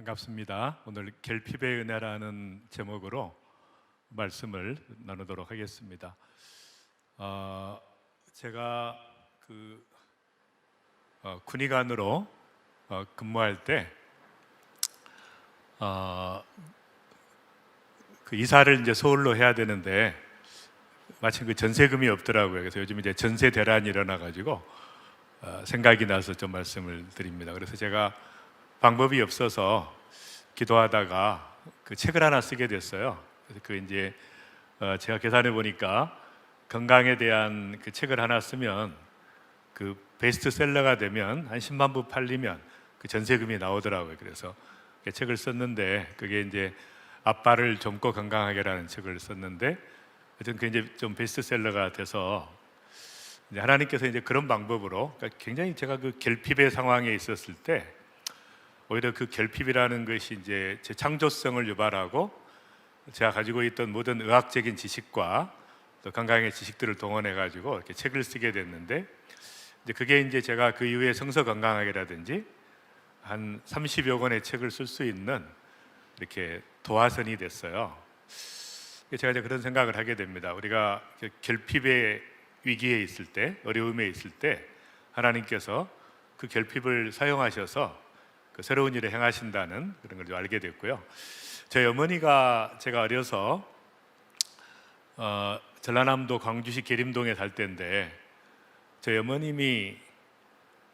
반갑습니다. 오늘 결핍의 은혜라는 제목으로 말씀을 나누도록 하겠습니다. 어, 제가 그 어, 군의관으로 어, 근무할 때 어, 그 이사를 이제 서울로 해야 되는데 마침 그 전세금이 없더라고요. 그래서 요즘 이제 전세 대란이 일어나 가지고 어, 생각이 나서 좀 말씀을 드립니다. 그래서 제가 방법이 없어서 기도하다가 그 책을 하나 쓰게 됐어요. 그래서 그 이제 어, 제가 계산해 보니까 건강에 대한 그 책을 하나 쓰면 그 베스트셀러가 되면 한 10만 부 팔리면 그 전세금이 나오더라고요. 그래서 그 책을 썼는데 그게 이제 아빠를 젊고 건강하게라는 책을 썼는데 하여튼 그 이제 좀 베스트셀러가 돼서 이제 하나님께서 이제 그런 방법으로 그러니까 굉장히 제가 그 결핍의 상황에 있었을 때 오히려 그 결핍이라는 것이 이제 제 창조성을 유발하고 제가 가지고 있던 모든 의학적인 지식과 또 건강의 지식들을 동원해 가지고 이렇게 책을 쓰게 됐는데 이제 그게 이제 제가 그 이후에 성서 건강학이라든지 한 30여 권의 책을 쓸 수 있는 이렇게 도화선이 됐어요. 제가 이제 그런 생각을 하게 됩니다. 우리가 그 결핍의 위기에 있을 때, 어려움에 있을 때 하나님께서 그 결핍을 사용하셔서 그 새로운 일을 행하신다는 그런 걸 좀 알게 됐고요. 저희 어머니가 제가 어려서 어, 전라남도 광주시 계림동에 살 때인데 저희 어머님이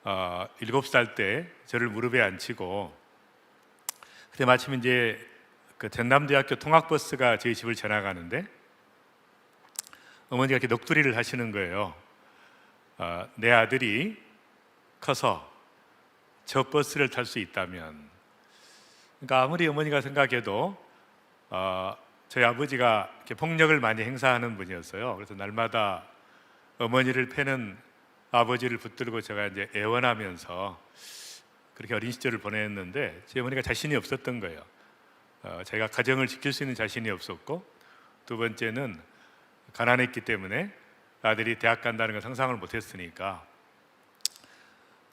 어, 7살 때 저를 무릎에 앉히고 그때 마침 이제 그 전남대학교 통학버스가 저희 집을 지나가는데 어머니가 이렇게 넋두리를 하시는 거예요. 어, 내 아들이 커서 저 버스를 탈 수 있다면, 그러니까 아무리 어머니가 생각해도 어, 저희 아버지가 이렇게 폭력을 많이 행사하는 분이었어요. 그래서 날마다 어머니를 패는 아버지를 붙들고 제가 이제 애원하면서 그렇게 어린 시절을 보냈는데 제 어머니가 자신이 없었던 거예요. 어, 제가 가정을 지킬 수 있는 자신이 없었고 두 번째는 가난했기 때문에 아들이 대학 간다는 걸 상상을 못했으니까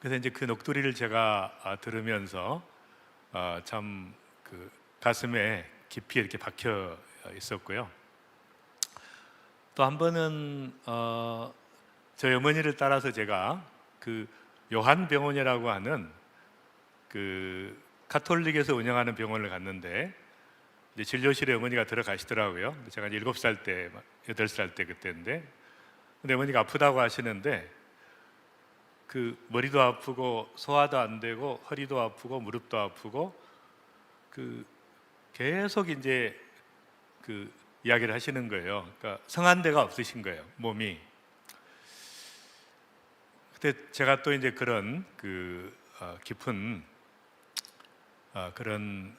그래서 이제 그 녹두리를 제가 아, 들으면서 아, 참그 가슴에 깊이 이렇게 박혀 있었고요. 또 한 번은 어, 저희 어머니를 따라서 제가 그 요한병원이라고 하는 그 카톨릭에서 운영하는 병원을 갔는데 이제 진료실에 어머니가 들어가시더라고요. 제가 이제 일곱 살 때, 여덟 살때 그때인데, 근데 어머니가 아프다고 하시는데 그 머리도 아프고 소화도 안 되고 허리도 아프고 무릎도 아프고 그 계속 이제 그 이야기를 하시는 거예요. 그러니까 성한 데가 없으신 거예요, 몸이. 그때 제가 또 이제 그런 그 어, 깊은 어, 그런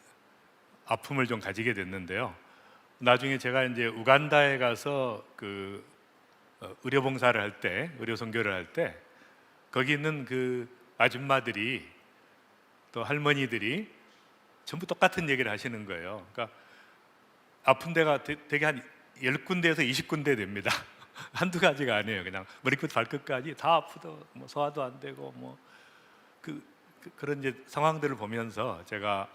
아픔을 좀 가지게 됐는데요. 나중에 제가 이제 우간다에 가서 그 어, 의료 봉사를 할 때, 의료 선교를 할 때 거기 있는 그 아줌마들이 또 할머니들이 전부 똑같은 얘기를 하시는 거예요. 그러니까 아픈 데가 되- 되게 한 10군데에서 20군데 됩니다. 한두 가지가 아니에요. 그냥 머리끝 발끝까지 다 아프도 뭐 소화도 안 되고 뭐그 그, 그 런 이제 상황들을 보면서 제가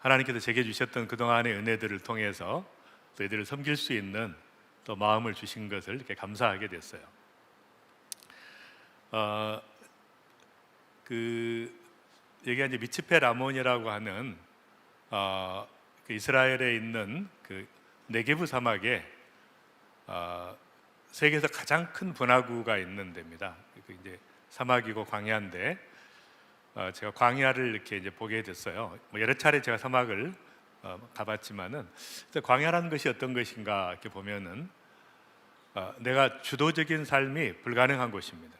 하나님께서 제게 주셨던 그동안의 은혜들을 통해서 또 이들을 섬길 수 있는 또 마음을 주신 것을 이렇게 감사하게 됐어요. 어, 그 여기가 이제 미츠페 라몬이라고 하는 어, 그 이스라엘에 있는 그 네게브 사막에 어, 세계에서 가장 큰 분화구가 있는 데입니다. 그 이제 사막이고 광야인데 어, 제가 광야를 이렇게 이제 보게 됐어요. 뭐 여러 차례 제가 사막을 어, 가봤지만은 광야라는 것이 어떤 것인가 이렇게 보면은 어, 내가 주도적인 삶이 불가능한 곳입니다.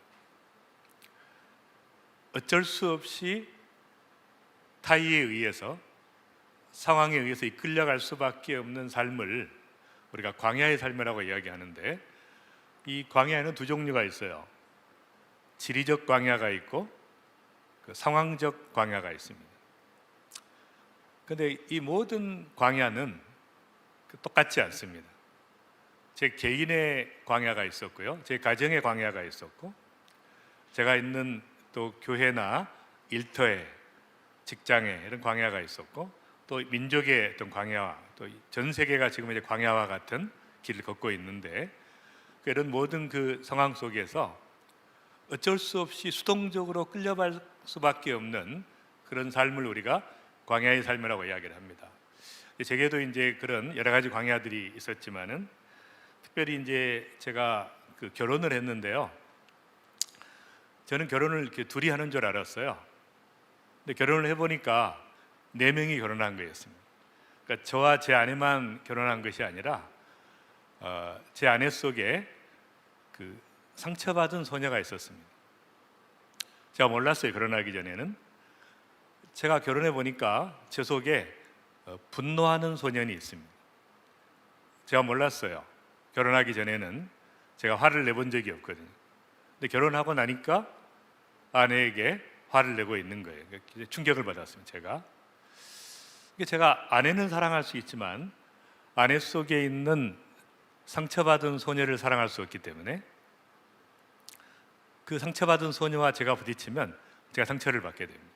어쩔 수 없이 타의에 의해서 상황에 의해서 이끌려갈 수밖에 없는 삶을 우리가 광야의 삶이라고 이야기하는데 이 광야에는 두 종류가 있어요. 지리적 광야가 있고 그 상황적 광야가 있습니다. 그런데 이 모든 광야는 똑같지 않습니다. 제 개인의 광야가 있었고요, 제 가정의 광야가 있었고, 제가 있는 또 교회나 일터에 직장에 이런 광야가 있었고 또 민족의 어떤 광야와 또 전 세계가 지금 이제 광야와 같은 길을 걷고 있는데 그 이런 모든 그 상황 속에서 어쩔 수 없이 수동적으로 끌려갈 수밖에 없는 그런 삶을 우리가 광야의 삶이라고 이야기를 합니다. 제게도 이제 그런 여러 가지 광야들이 있었지만은 특별히 이제 제가 그 결혼을 했는데요. 저는 결혼을 이렇게 둘이 하는 줄 알았어요. 근데 결혼을 해보니까 네 명이 결혼한 거였습니다. 그러니까 저와 제 아내만 결혼한 것이 아니라 어, 제 아내 속에 그 상처받은 소녀가 있었습니다. 제가 몰랐어요 결혼하기 전에는 제가 결혼해 보니까 제 속에 어, 분노하는 소년이 있습니다. 제가 몰랐어요. 결혼하기 전에는 제가 화를 내본 적이 없거든요. 근데 결혼하고 나니까 아내에게 화를 내고 있는 거예요. 충격을 받았습니다. 제가 제가 아내는 사랑할 수 있지만 아내 속에 있는 상처받은 소녀를 사랑할 수 없기 때문에 그 상처받은 소녀와 제가 부딪히면 제가 상처를 받게 됩니다.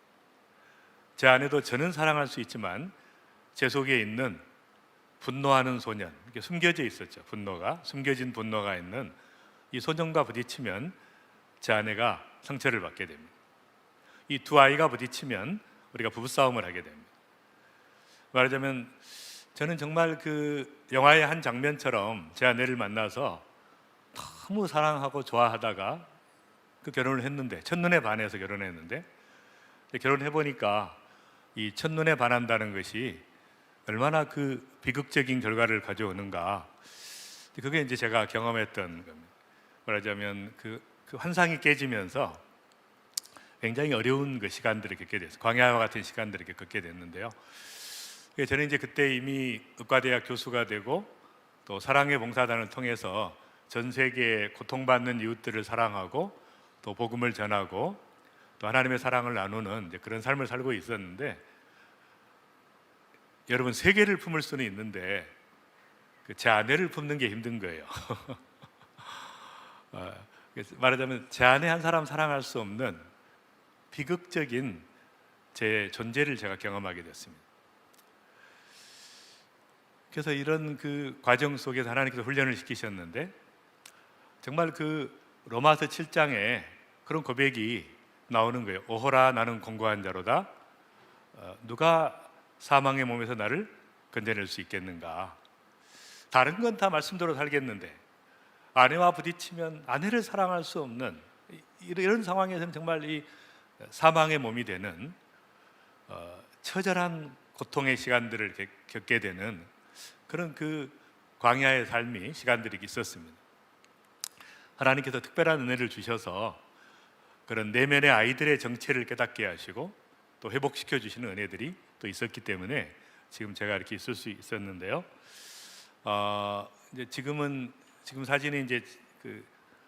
제 아내도 저는 사랑할 수 있지만 제 속에 있는 분노하는 소년, 숨겨져 있었죠. 분노가 숨겨진 분노가 있는 이 소년과 부딪히면 제 아내가 상처를 받게 됩니다. 이 두 아이가 부딪히면 우리가 부부싸움을 하게 됩니다. 말하자면 저는 정말 그 영화의 한 장면처럼 제 아내를 만나서 너무 사랑하고 좋아하다가 그 결혼을 했는데 첫눈에 반해서 결혼했는데 결혼해 보니까 이 첫눈에 반한다는 것이 얼마나 그 비극적인 결과를 가져오는가 그게 이제 제가 경험했던 겁니다. 말하자면 그, 그 환상이 깨지면서 굉장히 어려운 그 시간들을 겪게 됐어요. 광야와 같은 시간들을 겪게 됐는데요. 저는 이제 그때 이미 의과대학 교수가 되고 또 사랑의 봉사단을 통해서 전 세계 고통받는 이웃들을 사랑하고 또 복음을 전하고 또 하나님의 사랑을 나누는 그런 삶을 살고 있었는데 여러분 세계를 품을 수는 있는데 그제 아내를 품는 게 힘든 거예요. 어, 말하자면 제 아내 한 사람 사랑할 수 없는 비극적인 제 존재를 제가 경험하게 됐습니다. 그래서 이런 그 과정 속에서 하나님께서 훈련을 시키셨는데 정말 그 로마서 7장에 그런 고백이 나오는 거예요. 오호라 나는 공고한 자로다. 어, 누가 사망의 몸에서 나를 건져낼 수 있겠는가? 다른 건 다 말씀대로 살겠는데 아내와 부딪히면 아내를 사랑할 수 없는 이런 상황에서는 정말 이 사망의 몸이 되는 어, 처절한 고통의 시간들을 겪게 되는 그런 그 광야의 삶이 시간들이 있었습니다. 하나님께서 특별한 은혜를 주셔서 그런 내면의 아이들의 정체를 깨닫게 하시고 또 회복시켜 주시는 은혜들이 또 있었기 때문에 지금 제가 이렇게 있을 수 있었는데요. 어, 이제 지금은 지금 사진이 이제 그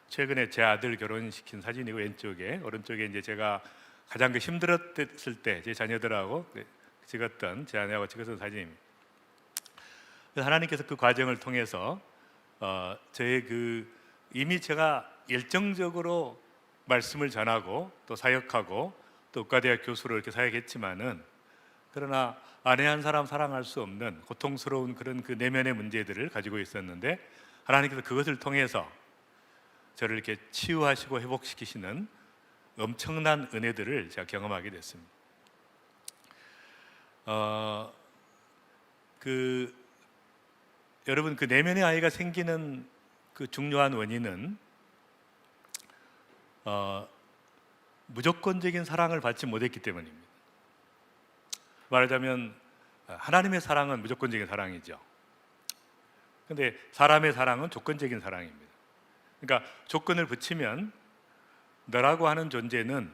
최근에 제 아들 결혼시킨 사진이고 왼쪽에 오른쪽에 이제 제가 가장 그 힘들었을 때 제 자녀들하고 그 찍었던 제 아내하고 찍었던 사진입니다. 하나님께서 그 과정을 통해서 어, 저의 그 이미 제가 열정적으로 말씀을 전하고 또 사역하고 또 의과대학 교수로 이렇게 사역했지만은 그러나 아내 한 사람 사랑할 수 없는 고통스러운 그런 그 내면의 문제들을 가지고 있었는데 하나님께서 그것을 통해서 저를 이렇게 치유하시고 회복시키시는 엄청난 은혜들을 제가 경험하게 됐습니다. 어, 그 여러분 그 내면의 아이가 생기는 그 중요한 원인은 어, 무조건적인 사랑을 받지 못했기 때문입니다. 말하자면 하나님의 사랑은 무조건적인 사랑이죠. 근데 사람의 사랑은 조건적인 사랑입니다. 그러니까 조건을 붙이면 너라고 하는 존재는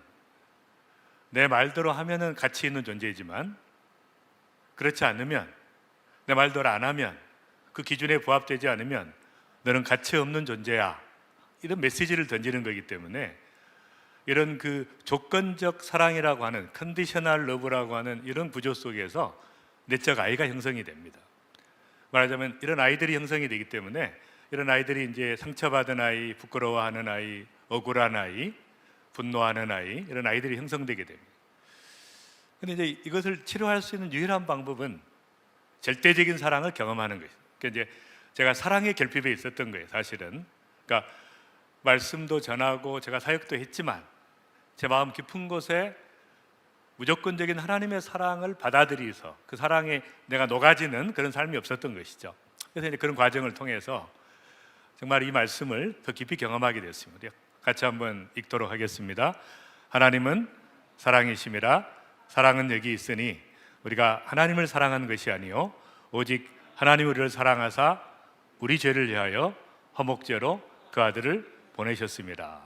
내 말대로 하면은 가치 있는 존재이지만 그렇지 않으면 내 말대로 안 하면 그 기준에 부합되지 않으면 너는 가치 없는 존재야. 이런 메시지를 던지는 거기 때문에 이런 그 조건적 사랑이라고 하는 컨디셔널 러브라고 하는 이런 구조 속에서 내적 아이가 형성이 됩니다. 말하자면 이런 아이들이 형성이 되기 때문에 이런 아이들이 이제 상처받은 아이, 부끄러워하는 아이, 억울한 아이, 분노하는 아이 이런 아이들이 형성되게 됩니다. 근데 이제 이것을 치료할 수 있는 유일한 방법은 절대적인 사랑을 경험하는 거예요. 그러니까 이제 제가 사랑의 결핍에 있었던 거예요, 사실은. 그러니까 말씀도 전하고 제가 사역도 했지만 제 마음 깊은 곳에 무조건적인 하나님의 사랑을 받아들이서 그 사랑에 내가 녹아지는 그런 삶이 없었던 것이죠. 그래서 이제 그런 과정을 통해서 정말 이 말씀을 더 깊이 경험하게 됐습니다. 같이 한번 읽도록 하겠습니다. 하나님은 사랑이심이라 사랑은 여기 있으니 우리가 하나님을 사랑하는 것이 아니요 오직 하나님 우리를 사랑하사 우리 죄를 위하여 허목죄로 그 아들을 보내셨습니다.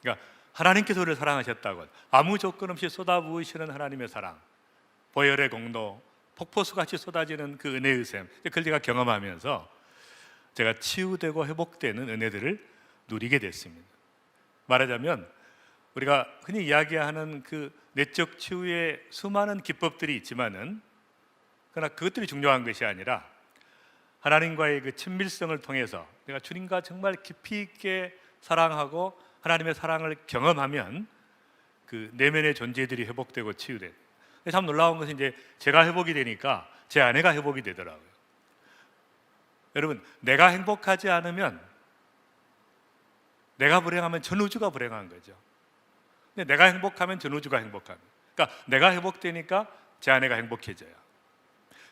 그러니까 하나님께서 우리를 사랑하셨다고 아무 조건 없이 쏟아부으시는 하나님의 사랑, 보혈의 공로, 폭포수같이 쏟아지는 그 은혜의 샘, 그걸 제가 경험하면서 제가 치유되고 회복되는 은혜들을 누리게 됐습니다. 말하자면 우리가 흔히 이야기하는 그 내적 치유의 수많은 기법들이 있지만은 그러나 그것들이 중요한 것이 아니라 하나님과의 그 친밀성을 통해서 내가 주님과 정말 깊이 있게 사랑하고 하나님의 사랑을 경험하면 그 내면의 존재들이 회복되고 치유돼. 참 놀라운 것은 이제 제가 회복이 되니까 제 아내가 회복이 되더라고요. 여러분, 내가 행복하지 않으면 내가 불행하면 전 우주가 불행한 거죠. 근데 내가 행복하면 전 우주가 행복합니다. 그러니까 내가 회복되니까 제 아내가 행복해져요.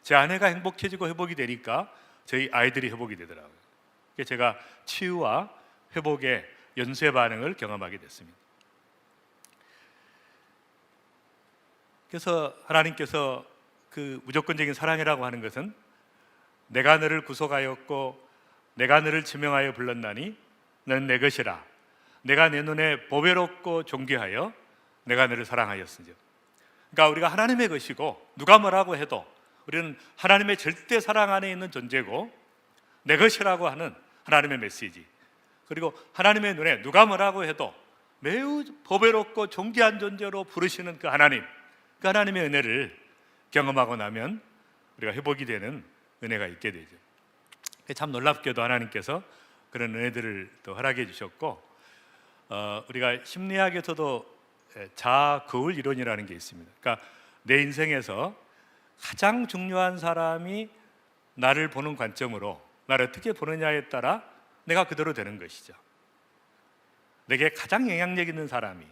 제 아내가 행복해지고 회복이 되니까 저희 아이들이 회복이 되더라고요. 제가 치유와 회복의 연쇄 반응을 경험하게 됐습니다. 그래서 하나님께서 그 무조건적인 사랑이라고 하는 것은 내가 너를 구속하였고 내가 너를 지명하여 불렀나니 너는 내 것이라. 내가 내 눈에 보배롭고 존귀하여 내가 너를 사랑하였으니. 그러니까 우리가 하나님의 것이고 누가 뭐라고 해도 우리는 하나님의 절대 사랑 안에 있는 존재고 내 것이라고 하는 하나님의 메시지 그리고 하나님의 눈에 누가 뭐라고 해도 매우 보배롭고 존귀한 존재로 부르시는 그 하나님 그 하나님의 은혜를 경험하고 나면 우리가 회복이 되는 은혜가 있게 되죠. 참 놀랍게도 하나님께서 그런 은혜들을 또 허락해 주셨고 어, 우리가 심리학에서도 자아 거울 이론이라는 게 있습니다. 그러니까 내 인생에서 가장 중요한 사람이 나를 보는 관점으로 나를 어떻게 보느냐에 따라 내가 그대로 되는 것이죠. 내게 가장 영향력 있는 사람이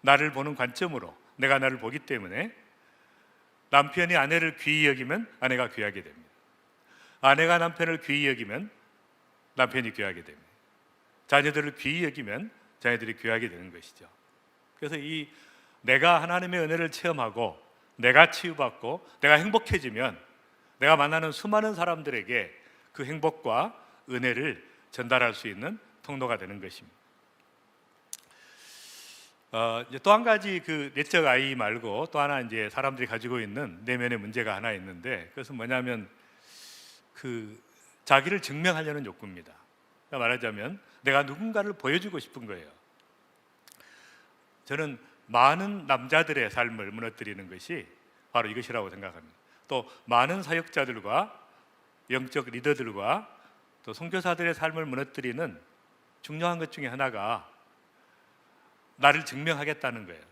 나를 보는 관점으로 내가 나를 보기 때문에 남편이 아내를 귀히 여기면 아내가 귀하게 됩니다. 아내가 남편을 귀히 여기면 남편이 귀하게 됩니다. 자녀들을 귀히 여기면 자녀들이 귀하게 되는 것이죠. 그래서 이 내가 하나님의 은혜를 체험하고 내가 치유받고 내가 행복해지면 내가 만나는 수많은 사람들에게 그 행복과 은혜를 전달할 수 있는 통로가 되는 것입니다. 어, 또 한 가지 그 내적 아이 말고 또 하나 이제 사람들이 가지고 있는 내면의 문제가 하나 있는데 그것은 뭐냐면 그 자기를 증명하려는 욕구입니다. 그러니까 말하자면 내가 누군가를 보여주고 싶은 거예요. 저는 많은 남자들의 삶을 무너뜨리는 것이 바로 이것이라고 생각합니다. 또 많은 사역자들과 영적 리더들과 또 선교사들의 삶을 무너뜨리는 중요한 것 중에 하나가 나를 증명하겠다는 거예요.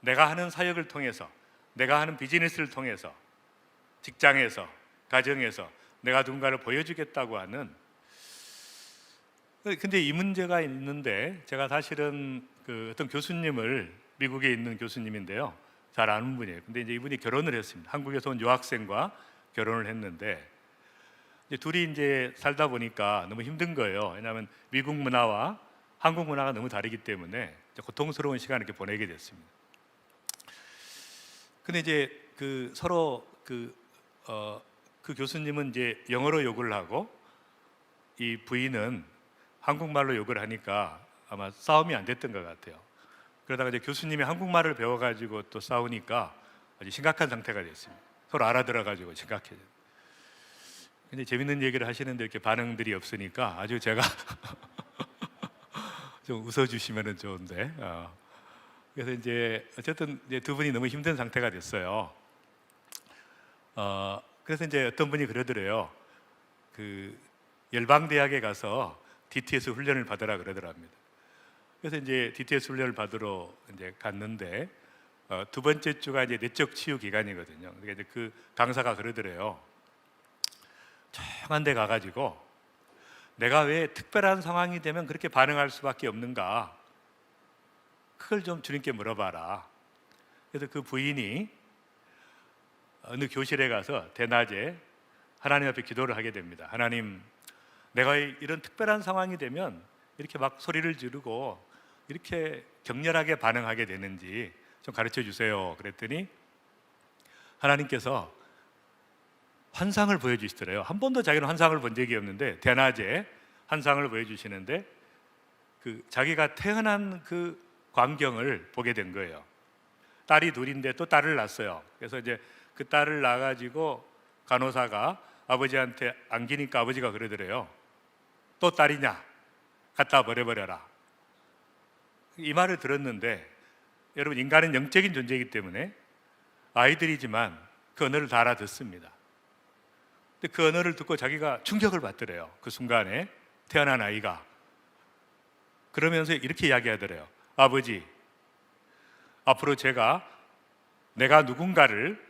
내가 하는 사역을 통해서, 내가 하는 비즈니스를 통해서, 직장에서, 가정에서 내가 누군가를 보여주겠다고 하는. 근데 이 문제가 있는데 제가 사실은 그 어떤 교수님을 미국에 있는 교수님인데요, 잘 아는 분이에요. 근데 이제 이분이 결혼을 했습니다. 한국에서 온 유학생과 결혼을 했는데 이제 둘이 이제 살다 보니까 너무 힘든 거예요. 왜냐하면 미국 문화와 한국 문화가 너무 다르기 때문에 고통스러운 시간을 이렇게 보내게 됐습니다. 근데 이제 그 서로 그, 어, 그 교수님은 이제 영어로 욕을 하고 이 부인은 한국말로 욕을 하니까 아마 싸움이 안 됐던 것 같아요. 그러다가 이제 교수님이 한국말을 배워가지고 또 싸우니까 아주 심각한 상태가 됐습니다. 서로 알아들어가지고 심각해져. 근데 재밌는 얘기를 하시는데 이렇게 반응들이 없으니까 아주 제가 좀 웃어주시면 좋은데. 어. 그래서 이제 어쨌든 이제 두 분이 너무 힘든 상태가 됐어요. 어, 그래서 이제 어떤 분이 그러더래요. 그 열방 대학에 가서 DTS 훈련을 받으라 그러더랍니다. 그래서 이제 DTS 훈련을 받으러 이제 갔는데 어, 두 번째 주가 이제 내적 치유 기간이거든요. 그러니까 이제 그 강사가 그러더래요. 조용한 데 가가지고 내가 왜 특별한 상황이 되면 그렇게 반응할 수밖에 없는가? 그걸 좀 주님께 물어봐라. 그래서 그 부인이 어느 교실에 가서 대낮에 하나님 앞에 기도를 하게 됩니다. 하나님, 내가 이런 특별한 상황이 되면 이렇게 막 소리를 지르고 이렇게 격렬하게 반응하게 되는지 좀 가르쳐 주세요. 그랬더니 하나님께서 환상을 보여주시더래요. 한 번도 자기는 환상을 본 적이 없는데 대낮에 환상을 보여주시는데 그 자기가 태어난 그 광경을 보게 된 거예요. 딸이 둘인데 또 딸을 낳았어요. 그래서 이제 그 딸을 낳아가지고 간호사가 아버지한테 안기니까 아버지가 그러더래요. 또 딸이냐? 갖다 버려버려라. 이 말을 들었는데 여러분 인간은 영적인 존재이기 때문에 아이들이지만 그 언어를 다 알아듣습니다. 근데 그 언어를 듣고 자기가 충격을 받더래요. 그 순간에 태어난 아이가 그러면서 이렇게 이야기하더래요. 아버지, 앞으로 제가 내가 누군가를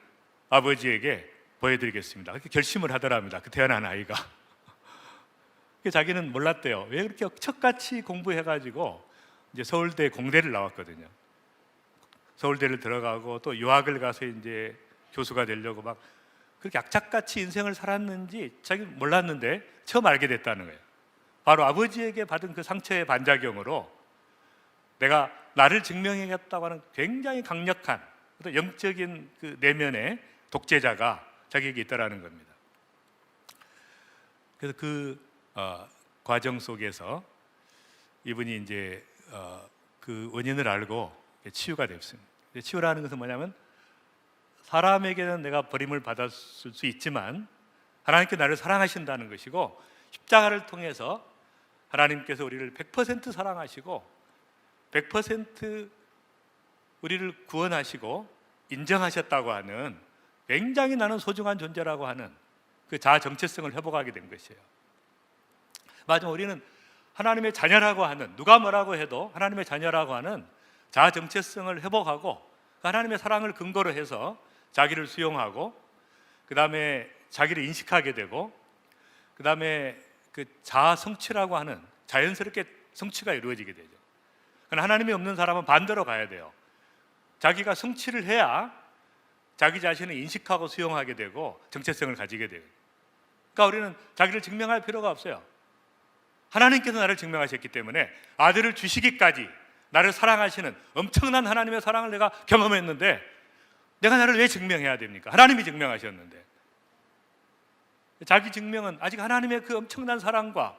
아버지에게 보여드리겠습니다. 그렇게 결심을 하더랍니다. 그 태어난 아이가. 그 자기는 몰랐대요. 왜 그렇게 척같이 공부해가지고 이제 서울대 공대를 나왔거든요. 서울대를 들어가고 또 유학을 가서 이제 교수가 되려고 막 그렇게 악착같이 인생을 살았는지 자기 몰랐는데 처음 알게 됐다는 거예요. 바로 아버지에게 받은 그 상처의 반작용으로 내가 나를 증명해야겠다고 하는 굉장히 강력한 어떤 영적인 그 내면의 독재자가 자기에게 있다라는 겁니다. 그래서 그 어, 과정 속에서 이분이 이제 어, 그 원인을 알고 치유가 됐습니다. 치유라는 것은 뭐냐면 사람에게는 내가 버림을 받았을 수 있지만 하나님께 나를 사랑하신다는 것이고 십자가를 통해서 하나님께서 우리를 100% 사랑하시고 100% 우리를 구원하시고 인정하셨다고 하는 굉장히 나는 소중한 존재라고 하는 그 자아 정체성을 회복하게 된 것이에요. 맞아, 우리는 하나님의 자녀라고 하는 누가 뭐라고 해도 하나님의 자녀라고 하는 자아 정체성을 회복하고 그 하나님의 사랑을 근거로 해서 자기를 수용하고 그 다음에 자기를 인식하게 되고 그 다음에 그 자아 성취라고 하는 자연스럽게 성취가 이루어지게 되죠. 그러나 하나님이 없는 사람은 반대로 가야 돼요. 자기가 성취를 해야 자기 자신을 인식하고 수용하게 되고 정체성을 가지게 돼요. 그러니까 우리는 자기를 증명할 필요가 없어요. 하나님께서 나를 증명하셨기 때문에 아들을 주시기까지 나를 사랑하시는 엄청난 하나님의 사랑을 내가 경험했는데 내가 나를 왜 증명해야 됩니까? 하나님이 증명하셨는데 자기 증명은 아직 하나님의 그 엄청난 사랑과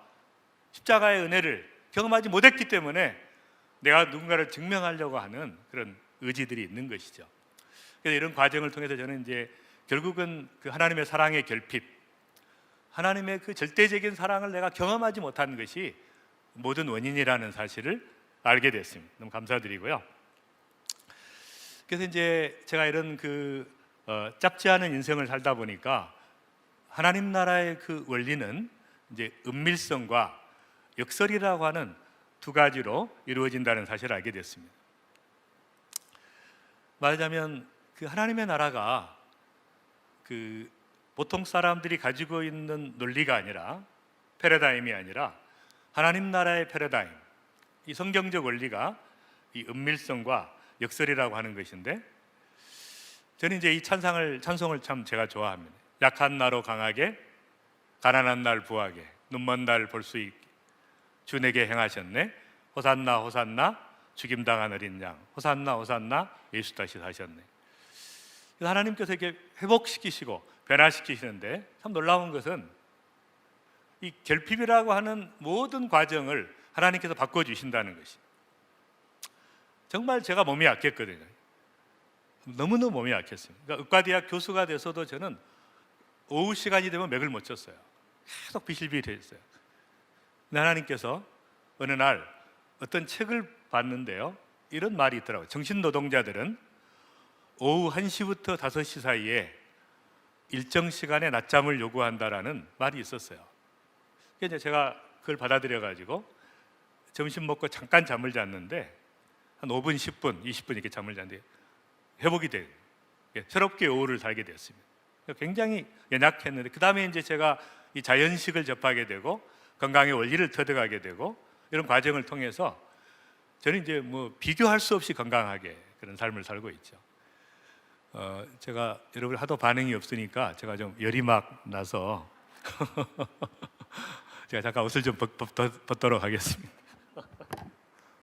십자가의 은혜를 경험하지 못했기 때문에 내가 누군가를 증명하려고 하는 그런 의지들이 있는 것이죠. 그래서 이런 과정을 통해서 저는 이제 결국은 그 하나님의 사랑의 결핍, 하나님의 그 절대적인 사랑을 내가 경험하지 못한 것이 모든 원인이라는 사실을 알게 됐습니다. 너무 감사드리고요. 그래서 이제 제가 이런 그 어, 짧지 않은 인생을 살다 보니까 하나님 나라의 그 원리는 이제 은밀성과 역설이라고 하는 두 가지로 이루어진다는 사실을 알게 됐습니다. 말하자면 그 하나님의 나라가 그 보통 사람들이 가지고 있는 논리가 아니라 패러다임이 아니라 하나님 나라의 패러다임, 이 성경적 원리가 이 은밀성과 역설이라고 하는 것인데 저는 이제 이 찬상을 찬송을 참 제가 좋아합니다. 약한 나로 강하게, 가난한 날 부하게, 눈먼 날 볼 수 있게 주 내게 행하셨네. 호산나 호산나 죽임 당한 어린 양. 호산나 호산나 예수 다시 사셨네. 하나님께서 이렇게 회복시키시고 변화시키시는데 참 놀라운 것은 이 결핍이라고 하는 모든 과정을 하나님께서 바꿔 주신다는 것이. 정말 제가 몸이 약했거든요. 너무너무 몸이 약했습니다. 그러니까 의과대학 교수가 돼서도 저는 오후 시간이 되면 맥을 못 쳤어요. 계속 비실비실했어요. 하나님께서 어느 날 어떤 책을 봤는데요. 이런 말이 있더라고요. 정신 노동자들은 오후 1시부터 5시 사이에 일정 시간에 낮잠을 요구한다라는 말이 있었어요. 그래서 제가 그걸 받아들여 가지고 점심 먹고 잠깐 잠을 잤는데 한 5분, 10분, 20분 이렇게 잠을 잤는데 회복이 돼 예, 새롭게 오후를 살게 됐습니다. 굉장히 연약했는데 그 다음에 이제 제가 이 자연식을 접하게 되고 건강의 원리를 터득하게 되고 이런 과정을 통해서 저는 이제 뭐 비교할 수 없이 건강하게 그런 삶을 살고 있죠. 어, 제가 여러분 하도 반응이 없으니까 제가 좀 열이 막 나서 제가 잠깐 옷을 좀 벗, 벗, 벗도록 하겠습니다.